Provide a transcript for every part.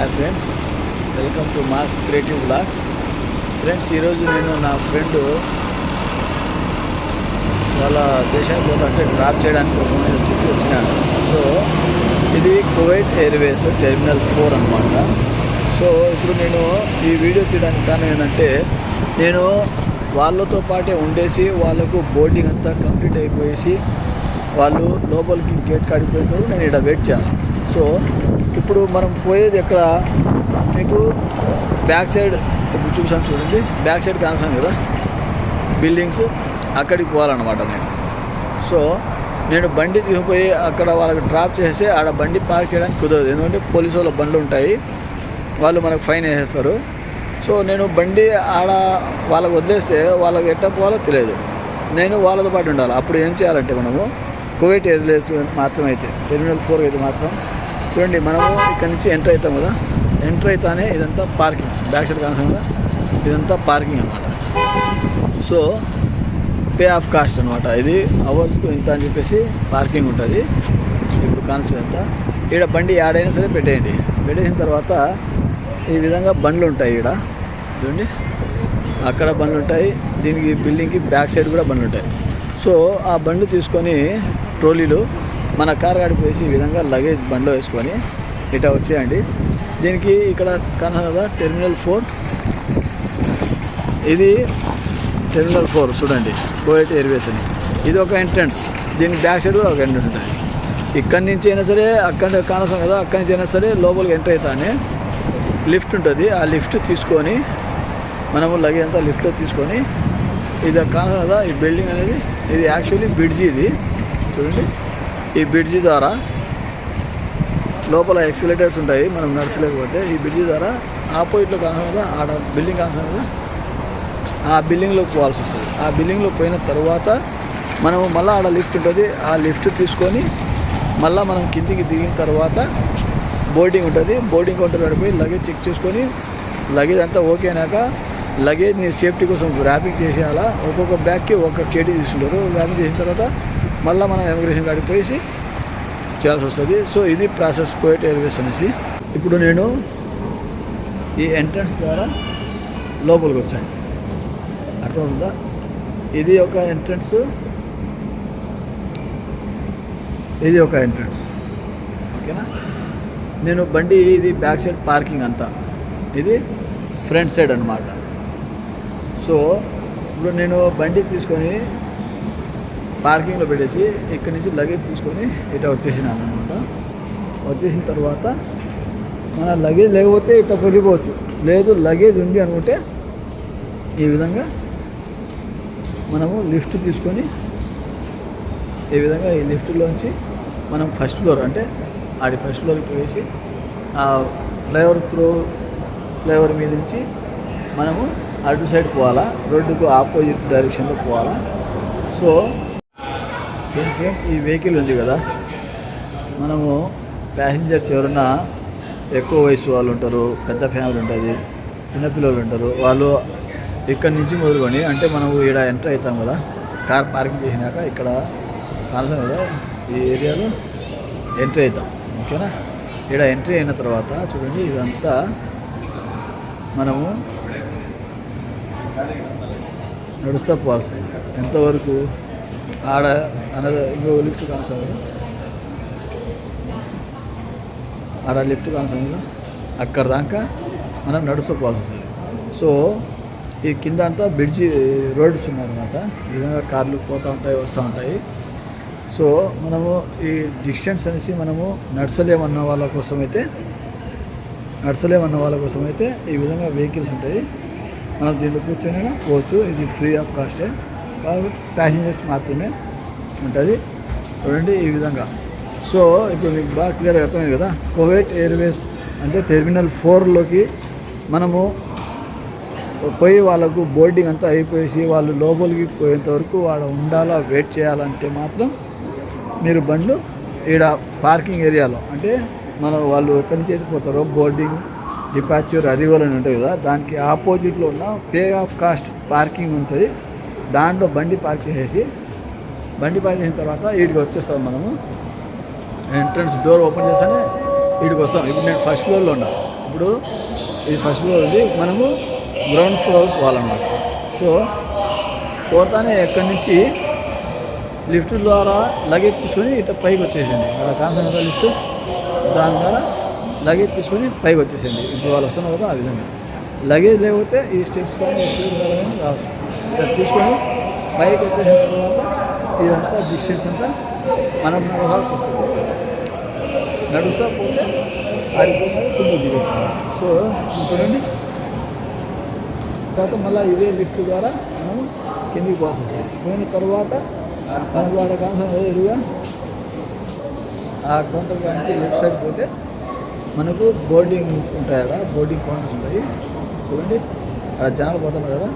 Hi friends welcome to mass creative blogs friends ఈరోజు నేను నా ఫ్రెండ్ వాళ్ళ దేశానికి పోతుంటే డ్రాప్ చేయడానికి కోసం నేను చెప్పి వచ్చినాను. సో ఇది కువైట్ ఎయిర్వేస్ టెర్మినల్ ఫోర్ అనమాట సో ఇప్పుడు నేను ఈ వీడియో తీయడానికి కారణం ఏంటంటే నేను వాళ్ళతో పాటే ఉండేసి వాళ్ళకు బోర్డింగ్ అంతా కంప్లీట్ అయిపోయేసి వాళ్ళు లోపలికి గేట్ కాడిపోయినప్పుడు నేను ఇక్కడ వెయిట్ చేయాలి. సో ఇప్పుడు మనం పోయేది ఎక్కడ? మీకు బ్యాక్ సైడ్ ఇప్పుడు చూసాను చూడండి. బ్యాక్ సైడ్ కాన్సాను కదా? బిల్డింగ్స్ అక్కడికి పోవాలన్నమాట నేను. సో నేను బండి తీసుకుపోయి అక్కడ వాళ్ళకి డ్రాప్ చేసి ఆడ బండి పార్క్ చేయడానికి కుదరదు. ఎందుకంటే పోలీసు వాళ్ళ బండ్లు ఉంటాయి. వాళ్ళు మనకు ఫైన్ వేసేస్తారు. సో నేను బండి ఆడ వాళ్ళకి వదిలేస్తే వాళ్ళకి ఎట్ట పోవాలో తెలియదు. నేను వాళ్ళతో పాటు ఉండాలి. అప్పుడు ఏం చేయాలంటే మనము కువైట్ ఎయిర్లేస్ మాత్రం అయితే టెర్మినల్ ఫోర్ అయితే మాత్రం చూడండి మనము ఇక్కడ నుంచి ఎంటర్ అవుతాం కదా. ఎంటర్ అవుతానే ఇదంతా పార్కింగ్ బ్యాక్ సైడ్ కాన్సం కదా. ఇదంతా పార్కింగ్ అనమాట సో పే ఆఫ్ కాస్ట్ అనమాట ఇది అవర్స్కు ఇంత అని చెప్పేసి పార్కింగ్ ఉంటుంది. ఇప్పుడు కాన్సెప్ట్ అంతా ఈడ బండి యాడైనా సరే పెట్టేయండి. పెట్టేసిన తర్వాత ఈ విధంగా బండ్లు ఉంటాయి ఈడ. చూడండి. అక్కడ బండ్లు ఉంటాయి. దీనికి బిల్డింగ్కి బ్యాక్ సైడ్ కూడా బండ్లు ఉంటాయి. సో ఆ బండ్లు తీసుకొని ట్రోలీలు మన కార్ కాడికి వేసి ఈ విధంగా లగేజ్ బండ్లో వేసుకొని ఇట వచ్చేయండి. దీనికి ఇక్కడ కనదా టెర్మినల్ ఫోర్. ఇది టెర్మినల్ ఫోర్ చూడండి కోయట్ ఎయిర్వేస్ అని. ఇది ఒక ఎంట్రన్స్. దీని బ్యాక్ సైడ్ కూడా ఒక ఎంట్రన్స్ ఉంటుంది. ఇక్కడి నుంచి అయినా సరే అక్కడ కానసం కదా అక్కడి నుంచి అయినా సరే లోపలికి ఎంటర్ అవుతానే లిఫ్ట్ ఉంటుంది. ఆ లిఫ్ట్ తీసుకొని మనము లగేజ్ అంతా లిఫ్ట్లో తీసుకొని ఇది కానసం కదా ఈ బిల్డింగ్ అనేది ఇది యాక్చువల్లీ బ్రిడ్జి ఇది. చూడండి. ఈ బ్రిడ్జి ద్వారా లోపల ఎక్సిలేటర్స్ ఉంటాయి మనం నడచలేకపోతే. ఈ బ్రిడ్జి ద్వారా ఆపోజిట్లో కాకుండా ఆడ బిల్డింగ్ కాకుండా ఆ బిల్డింగ్లోకి పోవాల్సి వస్తుంది. ఆ బిల్డింగ్లో పోయిన తర్వాత మనము మళ్ళీ ఆడ లిఫ్ట్ ఉంటుంది. ఆ లిఫ్ట్ తీసుకొని మళ్ళీ మనం కిందికి దిగిన తర్వాత బోర్డింగ్ ఉంటుంది. బోర్డింగ్ కౌంటర్ నడిపోయి లగేజ్ చెక్ చేసుకొని లగేజ్ అంతా ఓకే అయినాక లగేజ్ని సేఫ్టీ కోసం ర్యాపింగ్ చేసేయాలా? ఒక్కొక్క బ్యాగ్కి ఒక్క కేటీ తీసుకుంటారు. ర్యాపింగ్ చేసిన తర్వాత మళ్ళీ మనం ఇమిగ్రేషన్ కాడికి పోయేసి చేయాల్సి వస్తుంది. సో ఇది ప్రాసెస్ కోయట్ ఎయిర్వేస్ అనేసి. ఇప్పుడు నేను ఈ ఎంట్రన్స్ ద్వారా లోపలికి వచ్చాను అర్థమవుతుందా? ఇది ఒక ఎంట్రన్స్ ఇది ఒక ఎంట్రన్స్ ఓకేనా? నేను బండి ఇది బ్యాక్ సైడ్ పార్కింగ్ అంతా. ఇది ఫ్రంట్ సైడ్ అనమాట సో ఇప్పుడు నేను బండి తీసుకొని పార్కింగ్లో పెట్టేసి ఇక్కడి నుంచి లగేజ్ తీసుకొని ఇట వచ్చేసినాను అనమాట వచ్చేసిన తర్వాత మన లగేజ్ లేకపోతే ఇట్లా వెళ్ళిపోవచ్చు లేదు లగేజ్ ఉంది అనుకుంటే ఈ విధంగా మనము లిఫ్ట్ తీసుకొని ఈ విధంగా ఈ లిఫ్ట్లోంచి మనం ఫస్ట్ ఫ్లోర్ అంటే ఆడి ఫస్ట్ ఫ్లోర్కి పోయేసి ఆ ఫ్లైఓవర్ త్రో ఫ్లైఓవర్ మీద నుంచి మనము అటు సైడ్ పోవాలా రోడ్డుకు ఆపోజిట్ డైరెక్షన్లో పోవాలా. సో ఫ్రెండ్స్ ఈ వెహికల్ ఉంది కదా. మనము ప్యాసింజర్స్ ఎవరన్నా ఎక్కువ వయసు వాళ్ళు ఉంటారు పెద్ద ఫ్యామిలీ ఉంటుంది చిన్నపిల్లలు ఉంటారు వాళ్ళు ఇక్కడ నుంచి మొదలుకొని అంటే మనం ఇక్కడ ఎంటర్ అవుతాం కదా కార్ పార్కింగ్ చేసినాక ఇక్కడ కాల్సం కదా ఈ ఏరియాలో ఎంట్రీ అవుతాం ఓకేనా? ఇక్కడ ఎంట్రీ అయిన తర్వాత చూడండి ఇదంతా మనము నడుస్తా పోవాల్సింది ఎంతవరకు ఆడ అనద ఇంకో లిఫ్ట్ కాన్సం ఆడ లిఫ్ట్ కాన్సం అక్కడ దాకా మనం నడుచుకోవాల్సి వస్తుంది. సో ఈ కింద అంతా బ్రిడ్జి రోడ్స్ ఉన్నాయన్నమాట. ఈ విధంగా కార్లు పోతూ ఉంటాయి వస్తూ ఉంటాయి. సో మనము ఈ డిస్టెన్స్ అనేసి మనము నడచలేమన్న వాళ్ళ కోసం అయితే నడచలేమన్న వాళ్ళ కోసం అయితే ఈ విధంగా వెహికల్స్ ఉంటాయి. మనం దీంట్లో కూర్చొని పోవచ్చు. ఇది ఫ్రీ ఆఫ్ కాస్టే. ప్యాసింజర్స్ మాత్రమే ఉంటుంది. చూడండి ఈ విధంగా. సో ఇప్పుడు మీకు బాగా క్లియర్గా అర్థమైంది కదా? కోవేట్ ఎయిర్వేస్ అంటే టెర్మినల్ ఫోర్లోకి మనము పోయి వాళ్ళకు బోర్డింగ్ అంతా అయిపోయేసి వాళ్ళు లోపలికి పోయేంత వరకు వాడు ఉండాలా వెయిట్ చేయాలంటే మాత్రం మీరు బండ్లు ఈడ పార్కింగ్ ఏరియాలో అంటే మనం వాళ్ళు ఎక్కడి నుంచి పోతారో బోర్డింగ్ డిపాచర్ అరివల్ అని ఉంటుంది కదా? దానికి ఆపోజిట్లో ఉన్న పే ఆఫ్ కాస్ట్ పార్కింగ్ ఉంటుంది. దాంట్లో బండి పార్క్ చేసేసి బండి పార్క్ చేసిన తర్వాత వీడికి వచ్చేస్తాం మనము. ఎంట్రన్స్ డోర్ ఓపెన్ చేస్తానే వీడికి వస్తాం. ఇప్పుడు నేను ఫస్ట్ ఫ్లోర్లో ఉన్నా. ఇప్పుడు ఇది ఫస్ట్ ఫ్లోర్ ఉంది. మనము గ్రౌండ్ ఫ్లోర్ పోవాలన్నమాట. సో పోతానే ఎక్కడి నుంచి? లిఫ్ట్ ద్వారా లగేజ్ తీసుకొని ఇట్లా పైకి వచ్చేసింది అక్కడ కాన్సన్ లిఫ్ట్ దాని ద్వారా లగేజ్ తీసుకొని పైకి వచ్చేసింది ఇప్పుడు వాళ్ళు వస్తున్నారు కదా ఆ విధంగా. లగేజ్ లేకపోతే ఈ స్టెప్స్ కానీ ద్వారా రావచ్చు తీసుకొని పైకి వచ్చేసిన తర్వాత ఇదంతా డిస్టెన్స్ అంతా మనం నడవాల్సి వస్తుంది. నడుస్తా పోతే ఆడిపోతే కింద దిగచ్చు. సో చూడండి. తర్వాత మళ్ళీ ఇదే లిఫ్ట్ ద్వారా మనం కిందికి పోవాల్సి వస్తుంది పోయిన తర్వాత పనివాడ వాడ ఎదురుగా ఆ కౌంటర్ కానీ లెఫ్ట్ సైడ్ పోతే మనకు బోర్డింగ్స్ ఉంటాయి కదా బోర్డింగ్ కౌంటర్స్ ఉంటాయి. చూడండి. అక్కడ జనాలు పోతున్నారు కదా.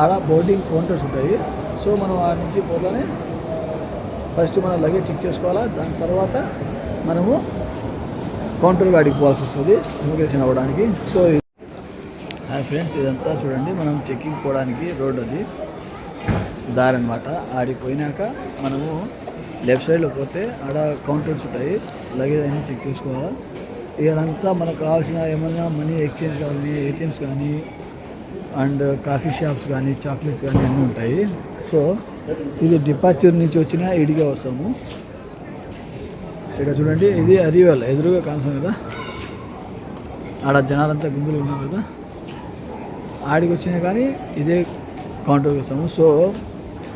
ఆడ బోర్డింగ్ కౌంటర్స్ ఉంటాయి. సో మనం ఆడ నుంచి పోగానే ఫస్ట్ మనం లగేజ్ చెక్ చేసుకోవాలా. దాని తర్వాత మనము కౌంటర్ వాడికి పోవాల్సి వస్తుంది ఇమిగ్రేషన్ అవ్వడానికి. సో హాయ్ ఫ్రెండ్స్ ఇదంతా చూడండి. మనం చెక్కింగ్ పోవడానికి రోడ్ అది. దారి అనమాట ఆడికి పోయినాక మనము లెఫ్ట్ సైడ్లో పోతే ఆడ కౌంటర్స్ ఉంటాయి. లగేజ్ అయినా చెక్ చేసుకోవాలా. ఇక్కడంతా మనకు కావాల్సిన ఏమైనా మనీ ఎక్స్చేంజ్ కానీ ఏటీఎంస్ కానీ అండ్ కాఫీ షాప్స్ కానీ చాక్లెట్స్ కానీ అన్నీ ఉంటాయి. సో ఇది డిపార్చర్ నుంచి వచ్చిన ఇడిగా వస్తాము. ఇక్కడ చూడండి ఇది అరివల్ ఎదురుగా కాన్సం కదా? ఆడ జనాలంతా గుంపులు ఉన్నారు కదా? ఆడికి వచ్చినా కానీ ఇదే కౌంటర్కి వస్తాము. సో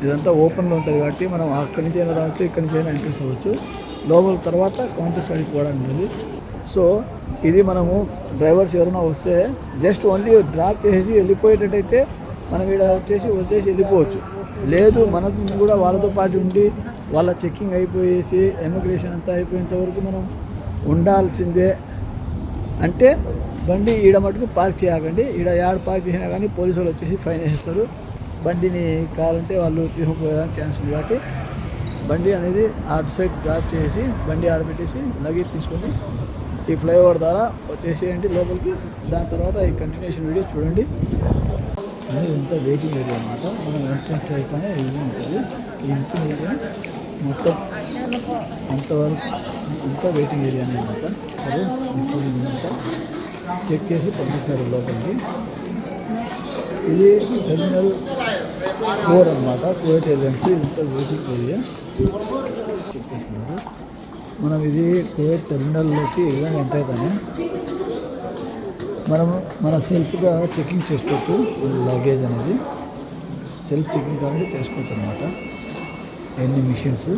ఇదంతా ఓపెన్లో ఉంటుంది కాబట్టి మనం అక్కడి నుంచి అయినా రావచ్చు ఇక్కడి నుంచి అయినా ఎంట్రెన్స్ అవ్వచ్చు. లోపల తర్వాత కౌంటర్స్ కాడికి పోవడానికి ఉంటుంది. సో ఇది మనము డ్రైవర్స్ ఎవరైనా వస్తే జస్ట్ ఓన్లీ డ్రాప్ చేసి వెళ్ళిపోయేటట్టయితే మనం ఇక్కడ వచ్చేసి వచ్చేసి వెళ్ళిపోవచ్చు. లేదు మనకు కూడా వాళ్ళతో పాటు ఉండి వాళ్ళ చెక్కింగ్ అయిపోయేసి ఎమిగ్రేషన్ అంతా అయిపోయేంత వరకు మనం ఉండాల్సిందే. అంటే బండి ఈడ మటుకు పార్క్ చేయకండి ఈడ యాడ్ పార్క్ చేసినా కానీ పోలీసు వాళ్ళు వచ్చేసి ఫైన్ వేసేస్తారు. బండిని కావాలంటే వాళ్ళు తీసుకుపోయేదానికి ఛాన్స్ ఉంది కాబట్టి బండి అనేది అటు సైడ్ డ్రాప్ చేసి బండి ఆడబెట్టేసి లగేజ్ తీసుకొని ఈ ఫ్లైఓవర్ ద్వారా వచ్చేసేయండి లోపలికి. దాని తర్వాత ఈ కంటిన్యూషన్ వీడియో చూడండి. అది ఇంత వెయిటింగ్ ఏరియా అనమాట మనం ఎంట్రన్స్ అయితేనే ఇది ఉంటుంది. ఈ నుంచి ఏరియా మొత్తం అంతవరకు అంతా వెయిటింగ్ ఏరియా అనమాట సరే ఇప్పుడు ఇదంతా చెక్ చేసి పంపిస్తారు లోపలికి. ఇది టెర్మినల్ ఫోర్ అనమాట కువైట్ ఏజెన్సీ ఇదంతా వెయిటింగ్ ఏరియా చెక్ చేసుకున్నారు మనం ఇది కువైట్ టెర్మినల్లోకి ఇలా ఎంటర్ అవుతాము మనము మన సెల్ఫ్గా చెకింగ్ చేసుకోవచ్చు లగేజ్ అనేది. సెల్ఫ్ చెకింగ్ అనేది చేసుకోవచ్చు అనమాట ఎన్ని మిషన్స్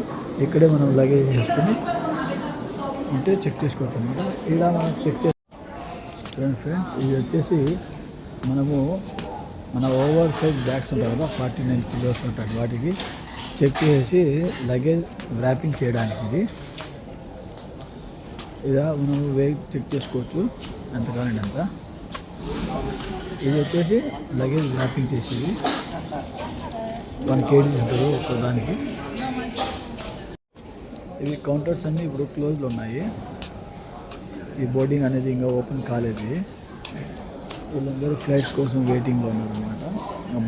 ఇక్కడే మనం లగేజ్ చేసుకుని ఉంటే చెక్ చేసుకోవచ్చు అనమాట ఇక్కడ మనం చెక్ చే చూడండి ఫ్రెండ్స్ ఇది వచ్చేసి మనము మన ఓవర్ సైజ్ బ్యాగ్స్ ఉంటాయి కదా ఫార్టీ నైన్ కిలోస్ ఉంటాయి వాటికి. చెక్ చేసి లగేజ్ ర్యాపింగ్ చేయడానికి ఇది. ఇలా మనం వెయిట్ చెక్ చేసుకోవచ్చు. ఎంత కావాలండి అంత? ఇది వచ్చేసి లగేజ్ ర్యాపింగ్ చేసేది. వన్ కేజీ ఉంటుంది ఒక్కో దానికి. ఇవి కౌంటర్స్ అన్నీ ఇప్పుడు క్లోజ్లో ఉన్నాయి. ఈ బోర్డింగ్ అనేది ఇంకా ఓపెన్ కాలేదు. వీళ్ళందరూ ఫ్లైట్స్ కోసం వెయిటింగ్లో ఉన్నారనమాట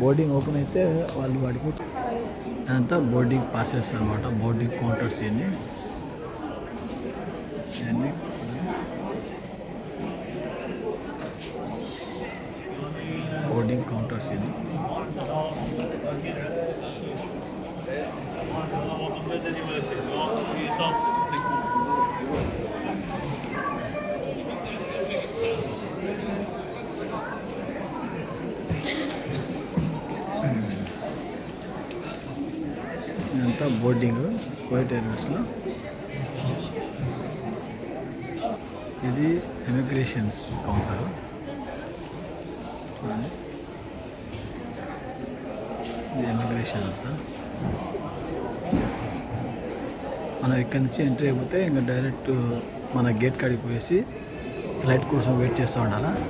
బోర్డింగ్ ఓపెన్ అయితే వాళ్ళు వాడికి అంతా బోర్డింగ్ పాసెస్ అనమాట బోర్డింగ్ కౌంటర్స్ ఇవన్నీ. ఇవన్నీ బోర్డింగ్ కౌంటర్స్ ఇది ఇదంతా బోర్డింగ్ కువైట్ ఎయిర్వేస్లో ఇది ఇమిగ్రేషన్స్ కౌంటర్. చూడండి. ఇది ఇమిగ్రేషన్ అంతా. మనం ఇక్కడి నుంచి ఎంట్రీ అయిపోతే ఇంకా డైరెక్ట్ మన గేట్ కాడికి పోయేసి ఫ్లైట్ కోసం వెయిట్ చేస్తూ ఉండాలా?